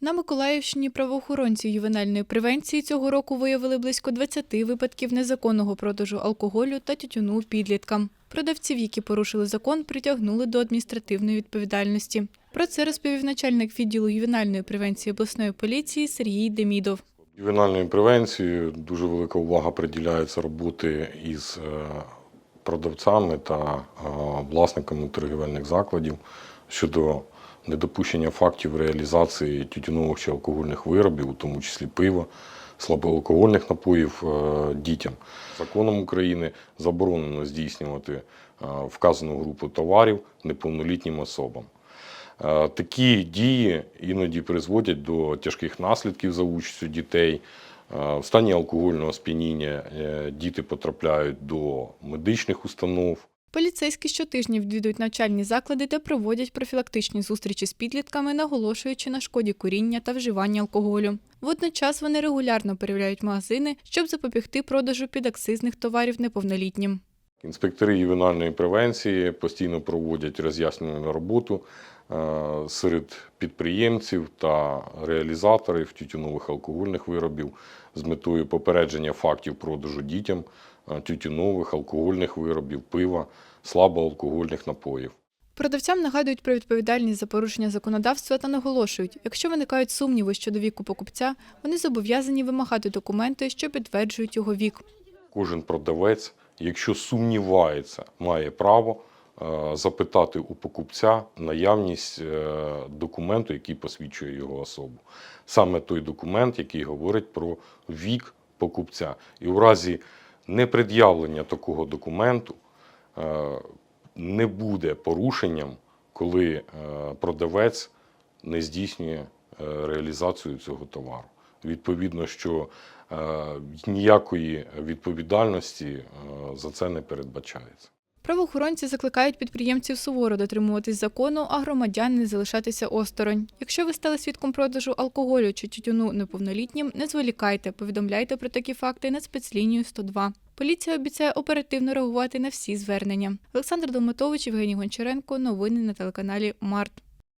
На Миколаївщині правоохоронці ювенальної превенції цього року виявили близько 20 випадків незаконного продажу алкоголю та тютюну підліткам. Продавців, які порушили закон, притягнули до адміністративної відповідальності. Про це розповів начальник відділу ювенальної превенції обласної поліції Сергій Демідов. Ювенальною превенцією дуже велика увага приділяється роботи із е, продавцями та е, власниками торгівельних закладів щодо недопущення фактів реалізації тютюнових чи алкогольних виробів, у тому числі пива, слабоалкогольних напоїв е, дітям. Законом України заборонено здійснювати е, вказану групу товарів неповнолітнім особам. Е, Такі дії іноді призводять до тяжких наслідків за участю дітей. В стані алкогольного сп'яніння діти потрапляють до медичних установ. Поліцейські щотижня відвідують навчальні заклади та проводять профілактичні зустрічі з підлітками, наголошуючи на шкоді куріння та вживання алкоголю. Водночас вони регулярно перевіряють магазини, щоб запобігти продажу підакцизних товарів неповнолітнім. Інспектори ювенальної превенції постійно проводять роз'яснювальну роботу серед підприємців та реалізаторів тютюнових алкогольних виробів з метою попередження фактів продажу дітям е, тютюнових алкогольних виробів, пива, слабоалкогольних напоїв. Продавцям нагадують про відповідальність за порушення законодавства та наголошують, якщо виникають сумніви щодо віку покупця, вони зобов'язані вимагати документи, що підтверджують його вік. Кожен продавець, якщо сумнівається, має право е, запитати у покупця наявність е, документу, який посвідчує його особу. Саме той документ, який говорить про вік покупця. І у разі непред'явлення такого документу е, не буде порушенням, коли е, продавець не здійснює е, реалізацію цього товару. Відповідно, що е, ніякої відповідальності е, за це не передбачається. Правоохоронці закликають підприємців суворо дотримуватись закону, а громадян не залишатися осторонь. Якщо ви стали свідком продажу алкоголю чи тютюну неповнолітнім, не зволікайте, повідомляйте про такі факти на спецлінію 102. Поліція обіцяє оперативно реагувати на всі звернення. Олександр Долматович, Євгеній Гончаренко. Новини на телеканалі Март.